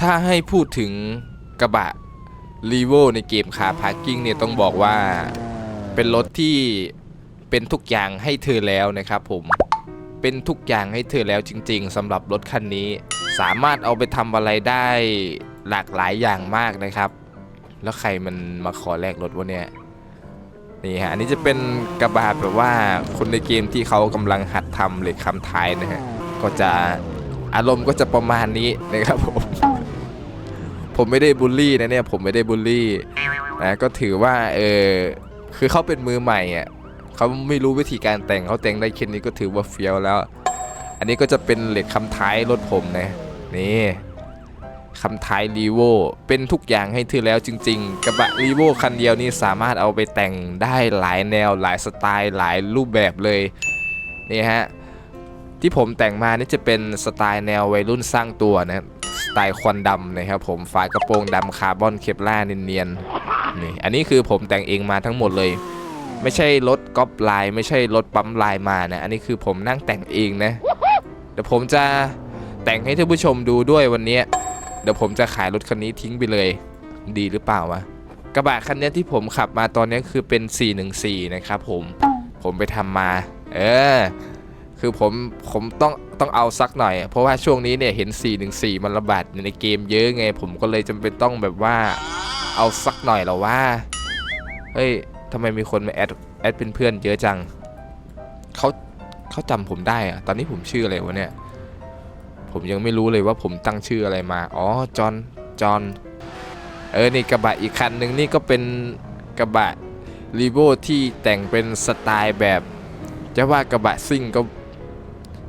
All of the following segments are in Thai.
ถ้าให้พูดถึงกระบะรีโวในเกมคาร์พาร์กิ้งเนี่ยต้องบอกว่าเป็นรถที่เป็นทุกอย่างให้เธอแล้วนะครับผมเป็นทุกอย่างให้เธอแล้วจริง ๆสำหรับรถคันนี้ สามารถเอาไปทำอะไรได้หลากหลายอย่างมากนะครับ แล้วใครมันมาขอแลกรถวะเนี่ยนี่ฮะอันนี้จะเป็นกระบะแบบว่าคนในเกมที่เขากำลังหัดทำเหล็กคำท้ายนะฮะก็จะอารมณ์ก็จะประมาณนี้นะครับผม ผมไม่ได้บูลลี่นะเนี่ยผมไม่ได้บูลลี่นะก็ถือว่าเออคือเขาเป็นมือใหม่อะเขาไม่รู้วิธีการแต่งเขาแต่งได้แค่นี้ก็ถือว่าเฟี้ยวแล้ว อันนี้ก็จะเป็นเหล็กคำท้ายรถผมนะนี่คำท้ายรีโวเป็นทุกอย่างให้เธอแล้วจริง ๆ กระบะรีโวคันเดียวนี่สามารถเอาไปแต่งได้หลายแนวหลายสไตล์หลายรูปแบบเลยนี่ฮะที่ผมแต่งมานี่จะเป็นสไตล์แนววัยรุ่นสร้างตัวนะ สไตล์ควันดำนะครับผมฝากระโปรงดำคาร์บอนเคปล่าเนียนๆนี่อันนี้คือผมแต่งเองมาทั้งหมดเลย ไม่ใช่รถก๊อปลาย ไม่ใช่รถปั๊มลายมานะ อันนี้คือผมนั่งแต่งเองนะเดี๋ยวผมจะแต่งให้ท่านผู้ชมดูด้วยวันนี้เดี๋ยวผมจะขายรถคันนี้ทิ้งไปเลย ดีหรือเปล่าวะกระบะคันนี้ที่ผมขับมาตอนนี้คือเป็น 414 นะครับผมผมไปทำมา เออ คือผมผมต้องต้องเอาสักหน่อย เพราะว่าช่วงนี้เนี่ยเห็น 414 มันระบาดในเกมเยอะไง ผมก็เลยจำเป็นต้องแบบว่าเอาสักหน่อยแล้วว่า เฮ้ยทำไมมีคนมาแอดแอดเป็นเพื่อนเยอะจังเขาเขาจำผมได้อะตอนนี้ผมชื่ออะไรวะเนี่ย ผมยังไม่รู้เลยว่าผมตั้งชื่ออะไรมา อ๋อ จอห์นจอห์นเออ นี่กระบะอีกคันหนึ่งนี่ก็เป็นกระบะรีโวที่แต่งเป็นสไตล์แบบ จะว่ากระบะซิ่งก็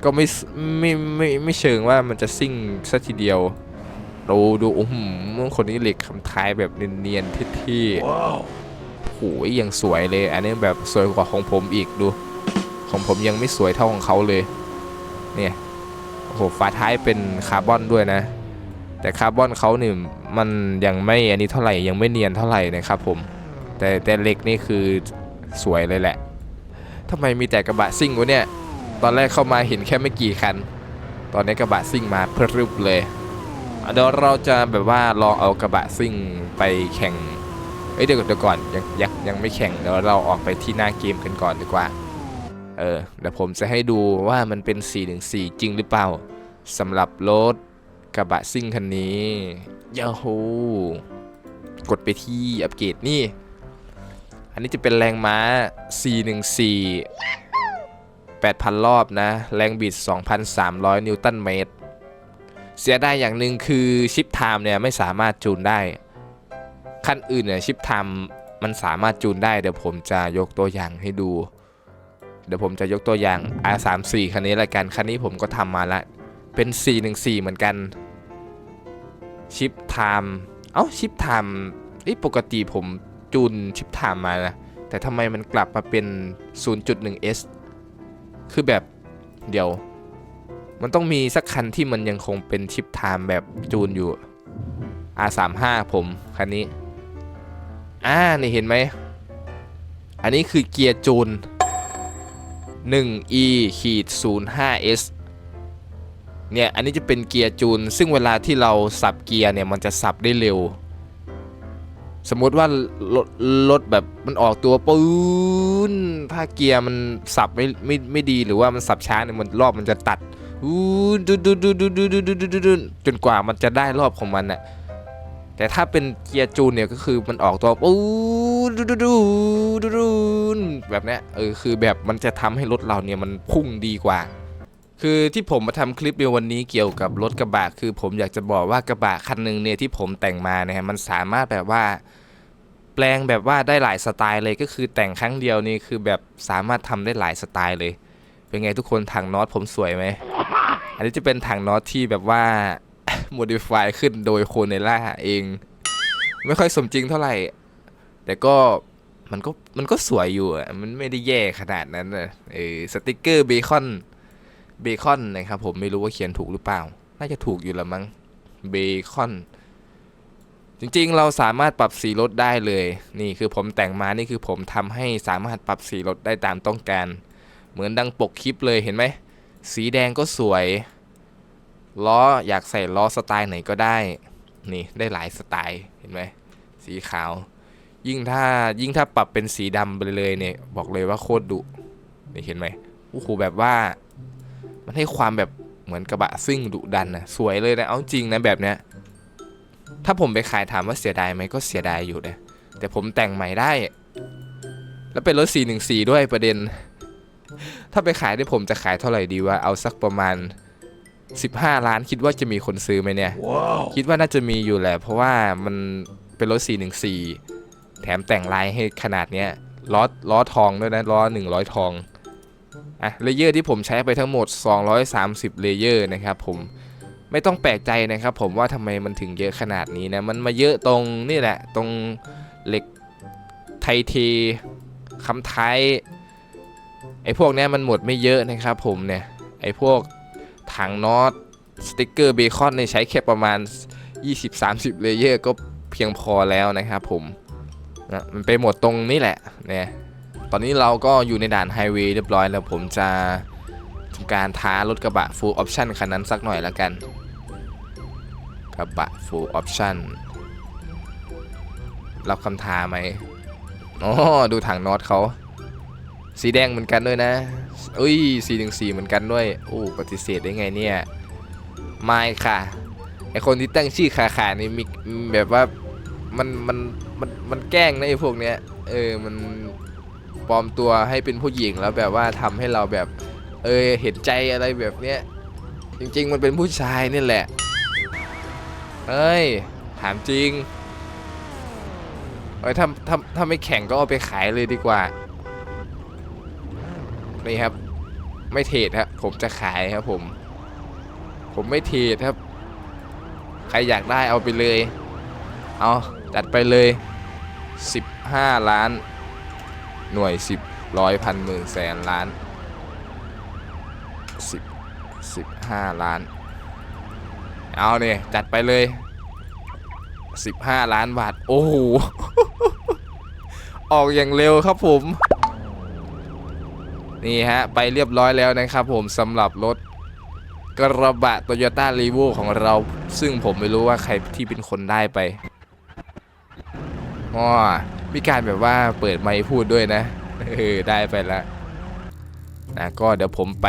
ก็ไม่สไม่ไม่ไม่เชิงว่ามันจะซิ่งซะทีเดียว เราดูโอ้โหคนนี้เหล็กคำท้ายแบบเนียนๆเท่ๆโอ้ยยังสวยเลย อันนี้แบบสวยกว่าของผมอีกดู ของผมยังไม่สวยเท่าของเขาเลย เนี่ยโอ้โหฝาท้ายเป็นคาร์บอนด้วยนะ แต่คาร์บอนเขาเนี่ยมันยังไม่อันนี้เท่าไหร่ยังไม่เนียนเท่าไหร่นะครับผม แต่แต่เหล็กนี่คือสวยเลยแหละทำไมมีแต่กระบะซิ่งวะเนี่ย ตอนแรกเข้ามาเห็นแค่ไม่กี่คัน ตอนนี้กระบะซิ่งมาเพรึบเลยเดี๋ยวเราจะแบบว่าลองเอากระบะซิ่งไปแข่งเอ้ยเดี๋ยวเดี๋ยวก่อนยังยังยังไม่แข่งเดี๋ยวเราออกไปที่หน้าเกมกันก่อนดีกว่า เออเดี๋ยวผมจะให้ดูว่ามันเป็น 414 จริงหรือเปล่าสำหรับรถกระบะซิ่งคันนี้ยาฮูกดไปที่อัปเกรดนี่ อันนี้จะเป็นแรงม้า 414 8,000 รอบนะ แรงบิด 2,300 นิวตันเมตร เสียได้อย่างหนึ่งคือชิปไทม์เนี่ยไม่สามารถจูนได้คันอื่นเนี่ยชิปไทม์มันสามารถจูนได้ เดี๋ยวผมจะยกตัวอย่างให้ดู เดี๋ยวผมจะยกตัวอย่าง R34 คันนี้ละกัน คันนี้ผมก็ทำมาละ เป็น 414 เหมือนกัน ชิปไทม์เอ้าชิปไทม์ปกติผมจูนชิปไทม์มานะแต่ทำไมมันกลับมาเป็น 0.1s คือแบบเดี๋ยว มันต้องมีสักคันที่มันยังคงเป็นชิปไทม์แบบจูนอยู่ R35 ผมคันนี้ อ่า นี่เห็นไหม อันนี้คือเกียร์จูน 1e ขีด 05s เนี่ย อันนี้จะเป็นเกียร์จูน ซึ่งเวลาที่เราสับเกียร์เนี่ย มันจะสับได้เร็ว สมมติว่ารถรถแบบมันออกตัวปื้นถ้าเกียร์มันสับไม่ไม่ไม่ดีหรือว่ามันสับช้าเนี่ยมันรอบมันจะตัดดูดูดูดูดูดูดูดูดูจนกว่ามันจะได้รอบของมันน่ะแต่ถ้าเป็นเกียร์จูนเนี่ยก็คือมันออกตัวปูดูดูดูดูดูแบบเนี้ยเออคือแบบมันจะทำให้รถเราเนี่ยมันพุ่งดีกว่า คือที่ผมมาทำคลิปในวันนี้เกี่ยวกับรถกระบะคือผมอยากจะบอกว่ากระบะคันหนึ่งเนี่ยที่ผมแต่งมาเนี่ยฮะมันสามารถแบบว่า ปลงแบบว่าได้หลายสไตล์เลยก็คือแต่งครั้งเดียวนี่คือแบบสามารถทำได้หลายสไตล์เลย เป็นไงทุกคนถังน็อตผมสวยไหม อันนี้จะเป็นถังน็อตที่แบบว่า modify ขึ้นโดยโคเนล่าเอง ไม่ค่อยสมจริงเท่าไหร่ แต่ก็มันก็มันก็สวยอยู่อะมันไม่ได้แย่ขนาดนั้นนะเออสติกเกอร์เบคอนเบคอนนะครับผมไม่รู้ว่าเขียนถูกหรือเปล่า น่าจะถูกอยู่ละมั้งเบคอน จริงๆ เราสามารถปรับสีรถได้เลย นี่คือผมแต่งมานี่คือผมทำให้สามารถปรับสีรถได้ตามต้องการ เหมือนดังปกคลิปเลยเห็นไหม สีแดงก็สวย ล้ออยากใส่ล้อสไตล์ไหนก็ได้ นี่ได้หลายสไตล์เห็นไหม สีขาว ยิ่งถ้ายิ่งถ้าปรับเป็นสีดำไปเลยเนี่ย บอกเลยว่าโคตรดุนี่เห็นไหมโอ้โหแบบว่า มันให้ความแบบเหมือนกระบะซิ่งดุดันนะสวยเลยนะเอาจริงนะแบบเนี้ย ถ้าผมไปขายถามว่าเสียดายไหมก็เสียดายอยู่นะแต่ผมแต่งใหม่ได้ แล้วเป็นรถ 414 ด้วยประเด็น ถ้าไปขายได้ผมจะขายเท่าไหร่ดีว่าเอาสักประมาณ 15 ล้านคิดว่าจะมีคนซื้อไหมเนี่ยคิดว่าน่าจะมีอยู่แหละ เพราะว่ามันเป็นรถ 414 แถมแต่งลายให้ขนาดเนี้ยล้อล้อทองด้วยนะล้อ 100 ทองอะเลเยอร์ที่ผมใช้ไปทั้งหมด 230 เลเยอร์นะครับผม ไม่ต้องแปลกใจนะครับ ผมว่าทำไมมันถึงเยอะขนาดนี้นะมันมาเยอะตรงนี่แหละ ตรงเหล็กไทเทคำท้ายไอ้พวกนี้มันหมดไม่เยอะนะครับ ผมเนี่ยไอ้พวกถังน็อตสติกเกอร์เบคอนเนี่ยใช้แค่ประมาณ 20-30 เลเยอร์ก็เพียงพอแล้วนะครับผมนะมันไปหมดตรงนี้แหละเนี่ยตอนนี้เราก็อยู่ในด่านไฮเวย์เรียบร้อยแล้วผมจะ ทำการท้ารถกระบะ full option คันนั้นสักหน่อยแล้วกัน กระบะ full option รับคำท้าไหมอ๋อดูถังน็อตเขาสีแดงเหมือนกันด้วยนะอุ้ยสีหนึ่งสีเหมือนกันด้วยโอ้ปฏิเสธได้ไงเนี่ยไม่ค่ะไอคนที่ตั้งชื่อขาขานี่มีแบบว่ามันมันมันมันแกล้งนะไอพวกเนี้ยเออมันปลอมตัวให้เป็นผู้หญิงแล้วแบบว่าทำให้เราแบบ เออเห็นใจอะไรแบบเนี้ยจริง ๆ มันเป็นผู้ชายนี่แหละ เอ้ยถามจริงเอ้ยถ้าถ้าถ้าไม่แข่งก็เอาไปขายเลยดีกว่า นี่ครับ ไม่เทรดครับผมจะขายครับผม ผมไม่เทรดครับ ใครอยากได้เอาไปเลย เอาจัดไปเลย 15 ล้าน หน่วย 10ร้อยพันหมื่นแสนล้าน 10 15 ล้าน เอาเนี่ยจัดไปเลย 15 ล้านบาท โอ้โห ออกอย่างเร็วครับผม นี่ฮะ ไปเรียบร้อยแล้วนะครับผมสำหรับรถกระบะ Toyota r e v o ของเรา ซึ่งผมไม่รู้ว่าใครที่เป็นคนได้ไปอ๋อมีการแบบว่าเปิดไมค์พูดด้วยนะ เออ ได้ไปแล้วนะก็เดี๋ยวผมไป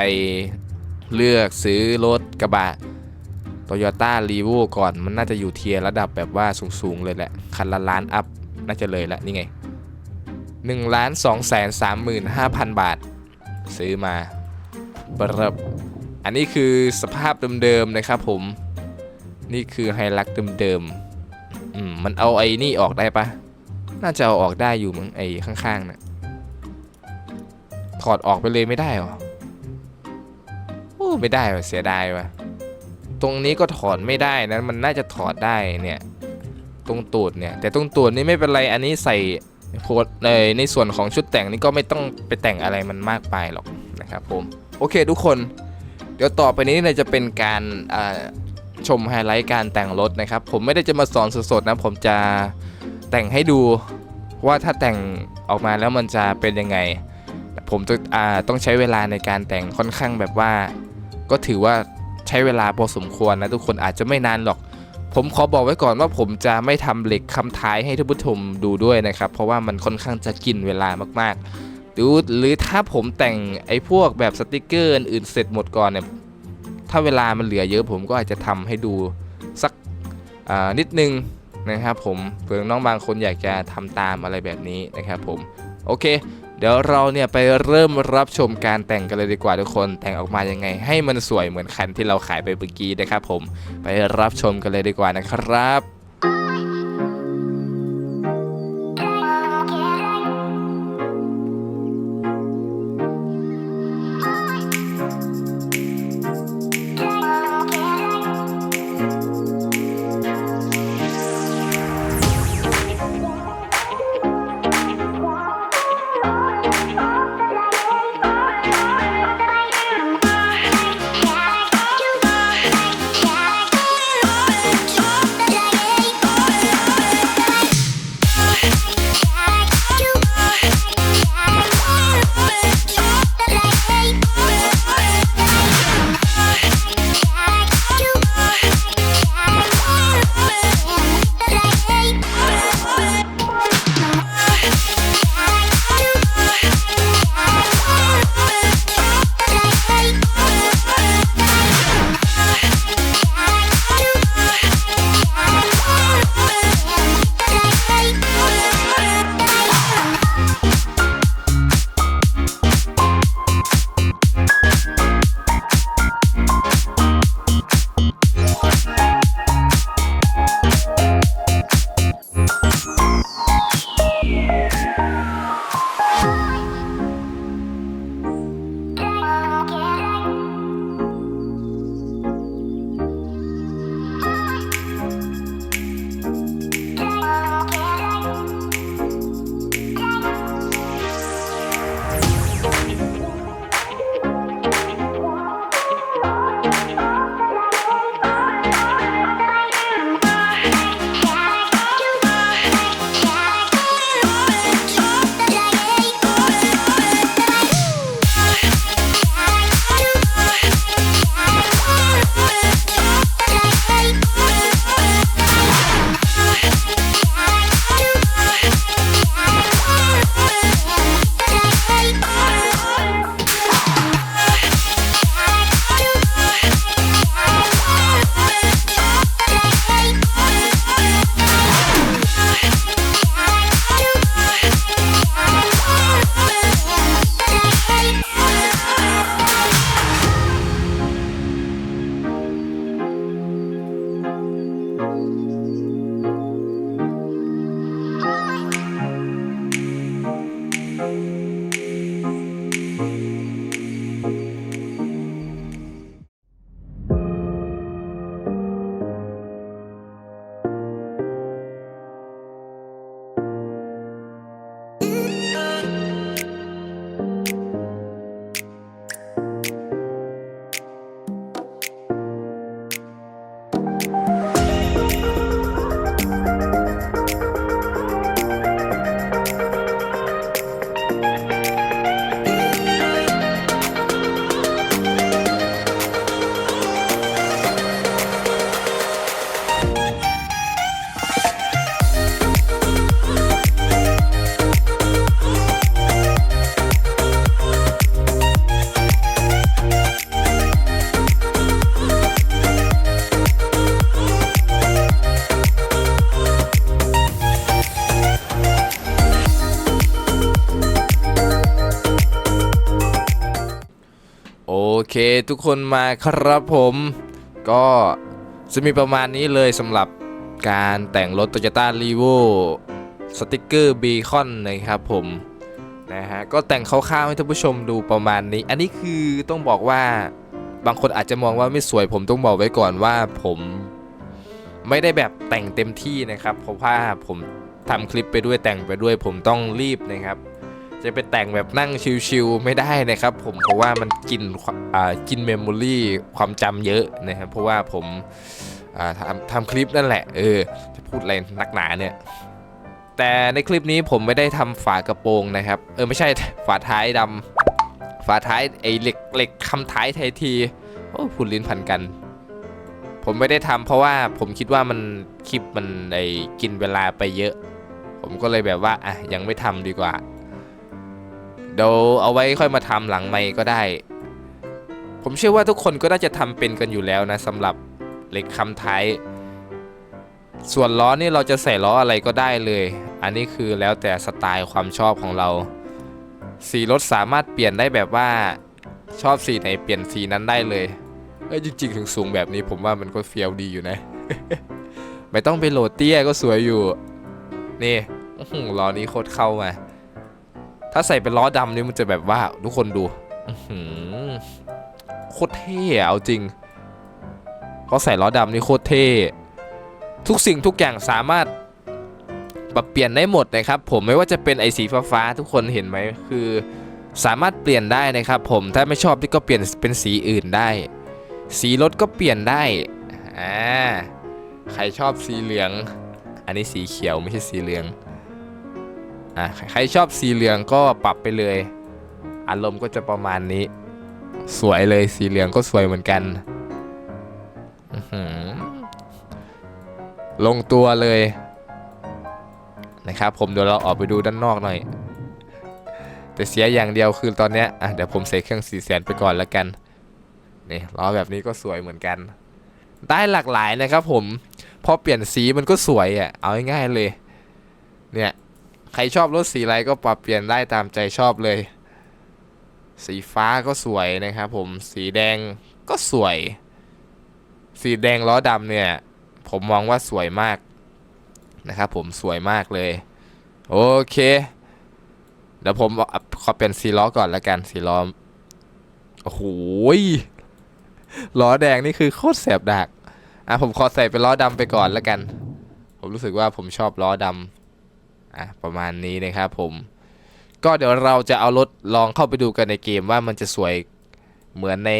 เลือกซื้อรถกระบะ Toyota r e v o ก่อนมันน่าจะอยู่เทียร์ระดับแบบว่าสูงๆเลยแหละ คันละล้านอัพน่าจะเลยละนี่ไง1ล้าน2แสน35,000 บาท ซื้อมาปรับอันนี้คือสภาพเดิมๆนะครับผม นี่คือไฮลักเดิมๆอืมมันเอาไอ้นี่ออกได้ปะน่าจะเอาออกได้อยู่มึงไอ้ข้างๆนะถอดออกไปเลยไม่ได้หรอ ไม่ได้ว่ะเสียดายว่ะตรงนี้ก็ถอดไม่ได้นะมันน่าจะถอดได้เนี่ย ตรงตูดเนี่ย แต่ตรงตูดนี่ไม่เป็นไรอันนี้ใส่โพสในในส่วนของชุดแต่งนี่ก็ไม่ต้องไปแต่งอะไรมันมากไปหรอกนะครับผมโอเคทุกคน เดี๋ยวต่อไปนี้เนี่ยจะเป็นการชมไฮไลท์การแต่งรถนะครับ ผมไม่ได้จะมาสอนสดๆนะผมจะแต่งให้ดูว่าถ้าแต่งออกมาแล้วมันจะเป็นยังไง ผมจะต้องใช้เวลาในการแต่งค่อนข้างแบบว่า ก็ถือว่าใช้เวลาพอสมควรนะทุกคนอาจจะไม่นานหรอก ผมขอบอกไว้ก่อนว่าผมจะไม่ทำเหล็กคำท้ายให้ท่านผู้ชมดูด้วยนะครับ เพราะว่ามันค่อนข้างจะกินเวลามากๆหรือหรือถ้าผมแต่งไอ้พวกแบบสติกเกอร์อื่นเสร็จหมดก่อนเนี่ยถ้าเวลามันเหลือเยอะผมก็อาจจะทำให้ดูสักอ่านิดนึงนะครับผมเผื่อน้องบางคนอยากจะทำตามอะไรแบบนี้นะครับผมโอเค เดี๋ยวเราเนี่ยไปเริ่มรับชมการแต่งกันเลยดีกว่าทุกคน แต่งออกมายังไง ให้มันสวยเหมือนคันที่เราขายไปเมื่อกี้นะครับผมไปรับชมกันเลยดีกว่านะครับ ทุกคนมาครับผม ก็จะมีประมาณนี้เลยสำหรับการแต่งรถ Toyota r e v o สติกเกอร์บีคอนนะครับผมนะฮะก็แต่งคร่าวๆให้ท่านผู้ชมดูประมาณนี้ อันนี้คือต้องบอกว่าบางคนอาจจะมองว่าไม่สวยผมต้องบอกไว้ก่อนว่าผมไม่ได้แบบแต่งเต็มที่นะครับ เพราะว่าผมทำคลิปไปด้วยแต่งไปด้วยผมต้องรีบนะครับ จะไปแต่งแบบนั่งชิลๆไม่ได้นะครับ ผมเพราะว่ามันกินความกินเมมโมรี่ความจำเยอะนะครับเพราะว่าผมาทำทำคลิปนั่นแหละ เออ จะพูดอะไรนักหนาเนี่ยแต่ในคลิปนี้ผมไม่ได้ทำฝากระโปรงนะครับ เออไม่ใช่ฝาท้ายดำฝาท้ายไอเหล็กเหล็กคำท้ายไทยทีโอ้พูดลิ้นพันกัน ผมไม่ได้ทำเพราะว่าผมคิดว่ามันคลิปมันไอกินเวลาไปเยอะ ผมก็เลยแบบว่าอะยังไม่ทำดีกว่า เดี๋ยวเอาไว้ค่อยมาทำหลังไม่ก็ได้ ผมเชื่อว่าทุกคนก็น่าจะทำเป็นกันอยู่แล้วนะสำหรับเหล็กคำท้าย ส่วนล้อนี่เราจะใส่ล้ออะไรก็ได้เลย อันนี้คือแล้วแต่สไตล์ความชอบของเรา สีรถสามารถเปลี่ยนได้แบบว่าชอบสีไหนเปลี่ยนสีนั้นได้เลยเอ้ยจริงๆถึงสูงแบบนี้ผมว่ามันก็เฟี้ยวดีอยู่นะ ไม่ต้องไปโหลดเตี้ยก็สวยอยู่ นี่ล้อนี้โคตรเข้ามา ถ้าใส่เป็นล้อดำนี่มันจะแบบว่าทุกคนดูโคตรเท่เอาจริงเพราะใส่ล้อดำนี่โคตรเท่ทุกสิ่งทุกอย่างสามารถปรับเปลี่ยนได้หมดนะครับ ผมไม่ว่าจะเป็นไอสีฟ้าๆทุกคนเห็นไหมคือ สามารถเปลี่ยนได้นะครับ ผมถ้าไม่ชอบที่ก็เปลี่ยนเป็นสีอื่นได้ สีรถก็เปลี่ยนได้อ่าใครชอบสีเหลือง อันนี้สีเขียวไม่ใช่สีเหลือง อะใครชอบสีเหลืองก็ปรับไปเลย อารมณ์ก็จะประมาณนี้ สวยเลยสีเหลืองก็สวยเหมือนกันลงตัวเลยนะครับ ผมเดี๋ยวเราออกไปดูด้านนอกหน่อย แต่เสียอย่างเดียวคือตอนเนี้ยอะเดี๋ยวผมใส่เครื่องสีแสนไปก่อนแล้วกันนี่ล้อแบบนี้ก็สวยเหมือนกัน ได้หลากหลายนะครับผมพอเปลี่ยนสีมันก็สวยอะเอาง่ายๆเลย เนี่ย ใครชอบรถสีอะไรก็ปรับเปลี่ยนได้ตามใจชอบเลย สีฟ้าก็สวยนะครับผม สีแดงก็สวย สีแดงล้อดำเนี่ย ผมมองว่าสวยมากนะครับผมสวยมากเลย โอเค เดี๋ยวผมขอเปลี่ยนสีล้อก่อนแล้วกันสีล้อ โอ้โหล้อแดงนี่คือโคตรแสบดัก อะผมขอใส่เป็นล้อดำไปก่อนแล้วกัน ผมรู้สึกว่าผมชอบล้อดำ อะประมาณนี้นะครับผม ก็เดี๋ยวเราจะเอารถลองเข้าไปดูกันในเกมว่ามันจะสวยเหมือนใน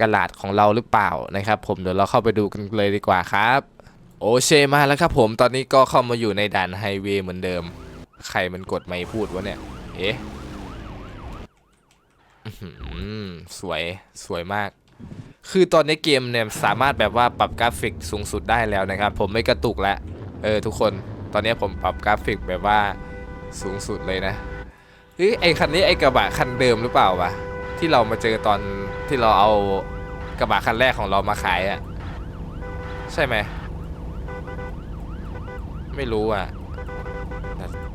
กระดาษของเราหรือเปล่านะครับ ผมเดี๋ยวเราเข้าไปดูกันเลยดีกว่าครับ โอเชมาแล้วครับผมตอนนี้ก็เข้ามาอยู่ในด่านไฮเวย์เหมือนเดิม ใครมันกดไม่พูดวะเนี่ย เอ๊ะสวยสวยมาก คือตอนนี้เกมเนี่ยสามารถแบบว่าปรับกราฟิกสูงสุดได้แล้วนะครับ ผมไม่กระตุกแล้วเออทุกคน ตอนนี้ผมปรับกราฟิกแบบว่าสูงสุดเลยนะเฮ้ยไอคันนี้ไอกระบะคันเดิมหรือเปล่าวะที่เรามาเจอตอนที่เราเอากระบะคันแรกของเรามาขายอะใช่ไหมไม่รู้อะ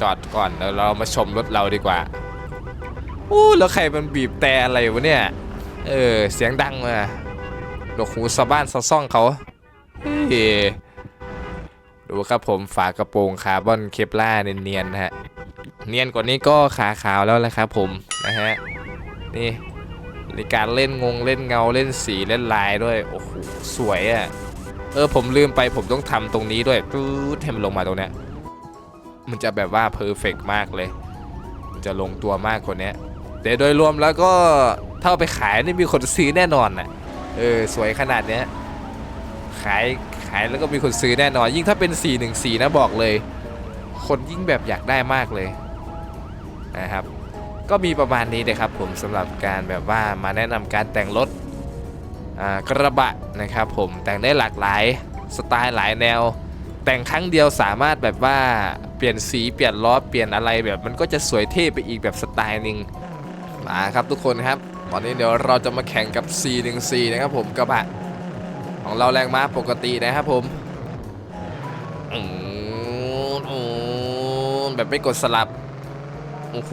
จอดก่อนแล้วเรามาชมรถเราดีกว่าอู้แล้วใครมันบีบแต่อะไรวะเนี่ย เออ เสียงดังมาดกหูสะบ้านสะซ่องเขาเฮ้ย ดูครับผมฝากระโปรงคาร์บอนเคปล่าเนียนๆนะฮะ เนียนกว่านี้ก็ขาขาวแล้วแหละครับผมนะฮะ นี่ในการเล่นงงเล่นเงาเล่นสีเล่นลายด้วย โอ้โห สวยอะ่ะ เออผมลืมไปผมต้องทำตรงนี้ด้วยปื๊ดให้มันลงมาตรงเนี้ยมันจะแบบว่าเพอร์เฟกมากเลย มันจะลงตัวมากกว่านี้แต่โดยรวมแล้วก็ถ้าเอาไปขายนี่มีคนซื้อแน่นอนน่ะเออสวยขนาดเนี้ยขายายแล้วก็มีคนซื้อแน่นอน ยิ่งถ้าเป็น 414 นะบอกเลย คนยิ่งแบบอยากได้มากเลยนะครับ ก็มีประมาณนี้เลยครับผมสำหรับการแบบว่ามาแนะนำการแต่งรถกระบะนะครับผมแต่งได้หลากหลายสไตล์หลายแนว แต่งครั้งเดียวสามารถแบบว่าเปลี่ยนสีเปลี่ยนล้อเปลี่ยนอะไรแบบมันก็จะสวยเท่ไปอีกแบบสไตล์หนึ่งมาครับทุกคนครับ ตอนนี้เดี๋ยวเราจะมาแข่งกับ414 นะครับผมกระบะ ของเราแรงม้าปกตินะครับผมอืมแบบไม่กดสลับ โอ้โห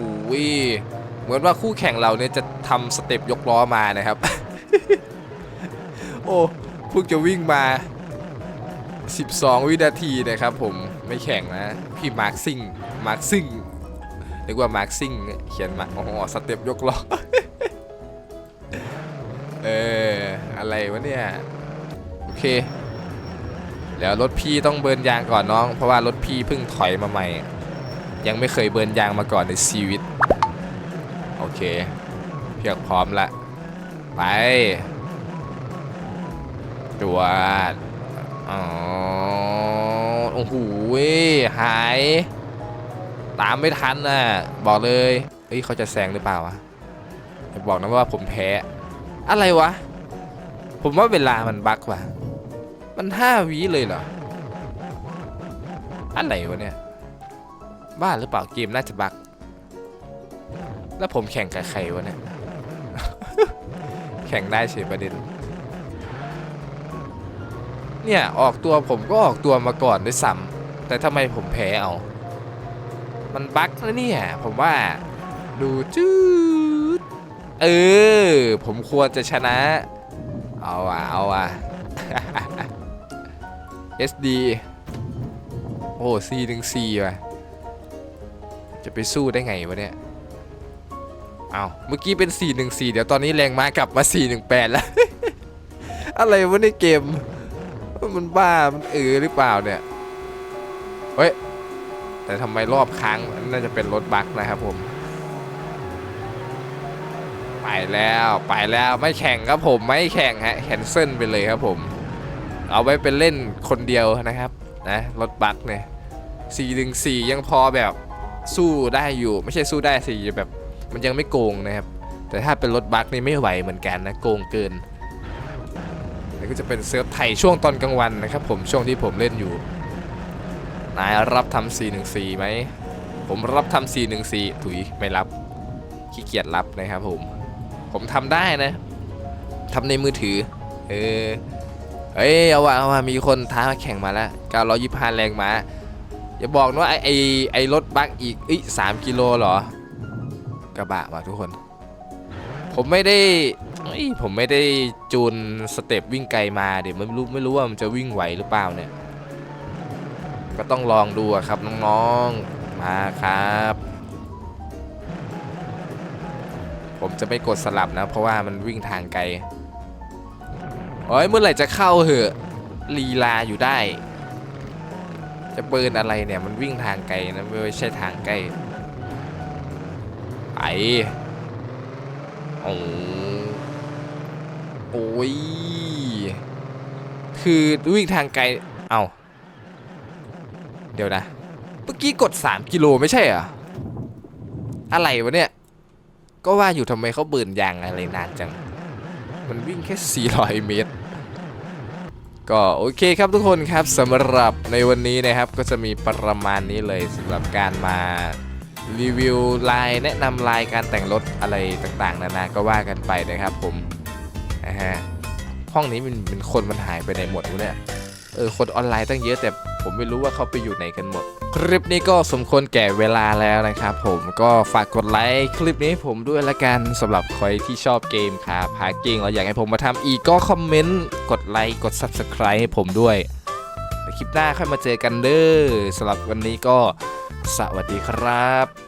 เหมือนว่าคู่แข่งเราเนี่ยจะทำสเต็ปยกล้อมานะครับ โอ้พิ่จะวิ่งมา 12 วินาทีนะครับผม ไม่แข่งนะ พี่มาร์คซิงมาร์คซิงนึกว่ามาร์คซิงเขียนมาอ๋อสเต็ปยกล้อ เออ อะไรวะเนี่ย เคเดี๋ยวรถพี่ต้องเบิร์นยางก่อนน้อง เพราะว่ารถพี่เพิ่งถอยมาใหม่ ยังไม่เคยเบิร์นยางมาก่อนในชีวิต โอเค เพียงพร้อมละ ไปจวดอ๋อ โอ้โห้หาย ตามไม่ทันน่ะ บอกเลย เฮ้ย เขาจะแซงหรือเปล่าวะบอกนะว่าผมแพ้ อะไรวะ ผมว่าเวลามันบั๊กว่ะ มันห้าวิเลยเหรอ อะไรวะเนี่ย บ้าหรือเปล่าเกมน่าจะบักแล้วผมแข่งกับใครวะเนี่ย แข่งได้เฉยประเด็น เนี่ยออกตัวผมก็ออกตัวมาก่อนด้วยซ้ำแต่ทำไมผมแพ้เอา มันบั๊กนะเนี่ย ผมว่า ดูจืดเออ ผมควรจะชนะ เอาว่ะเอาว่ะ SD โอ้ C หนึ่ง C ว่ะ จะไปสู้ได้ไงวะเนี่ย เอาเมื่อกี้เป็น 414 เดี๋ยวตอนนี้แรงม้ากลับมา 418 แล้ว อะไรวะในเกม มันบ้า มันเออหรือเปล่าเนี่ย เฮ้ย แต่ทำไมรอบค้างน่าจะเป็นรถบั๊กนะครับผม ไปแล้ว ไปแล้ว ไม่แข่งครับผม ไม่แข่งฮะ แคนเซิลไปเลยครับผม เอาไว้เป็นเล่นคนเดียวนะครับนะรถบั๊กเนี่ย4 1 4ยังพอแบบสู้ได้อยู่ ไม่ใช่สู้ได้สิแบบ มันยังไม่โกงนะครับ แต่ถ้าเป็นรถบั๊กนี่ไม่ไหวเหมือนกันนะโกงเกินนี่ก็จะเป็นเซิร์ฟไทยช่วงตอนกลางวันนะครับ ผมช่วงที่ผมเล่นอยู่นายรับทำ414ไหมผมรับทำ414ถุยไม่รับขี้เกียจรับนะครับผม ผมทำได้นะทำในมือถือ เออ เฮ้ยเอาว่ะเอาว่ะมีคนท้ามาแข่งมาแล้ว925 แรงม้าอย่าบอกนะว่าไอไอไอรถบักอีกอีสามกิโลเหรอกระบะว่ะทุกคน ผมไม่ได้ผมไม่ได้จูนสเต็ปวิ่งไกลมาเดี๋ยวไม่รู้ไม่รู้ว่ามันจะวิ่งไหวหรือเปล่าเนี่ย ก็ต้องลองดูครับน้องๆมาครับ ผมจะไม่กดสลับนะ เพราะว่ามันวิ่งทางไกล โอ้ยเมื่อไหร่จะเข้าเหอะลีลาอยู่ได้ จะเบินอะไรเนี่ยมันวิ่งทางไกลนะไม่ใช่ทางใกล้ไปโอ้โอ้ยคือวิ่งทางไกลเอาเดี๋ยวนะเมื่อกี้กด 3 กิโลไม่ใช่เหรออะไรวะเนี่ย ก็ว่าอยู่ทำไมเขาเบิร์นยางอะไรนานจัง มันวิ่งแค่ 400 เมตร ก็โอเคครับทุกคนครับสำหรับในวันนี้นะครับก็จะมีประมาณนี้เลยสำหรับการมารีวิวลายแนะนำลายการแต่งรถอะไรต่างๆ นานาก็ว่ากันไปนะครับผมนะฮะห้องนี้มันเป็นคนมันหายไปไหนหมดวะเนี่ยเออคนออนไลน์ตั้งเยอะแต่ ผมไม่รู้ว่าเขาไปอยู่ไหนกันหมด คลิปนี้ก็สมควรแก่เวลาแล้วนะครับผมก็ฝากกดไลค์คลิปนี้ให้ผมด้วยละกันสำหรับใครที่ชอบเกมคาพาเก่งแล้วอยากให้ผมมาทำอีกก็คอมเมนต์กดไลค์กด Subscribe ให้ผมด้วยคลิปหน้าค่อยมาเจอกันเด้อสำหรับวันนี้ก็สวัสดีครับ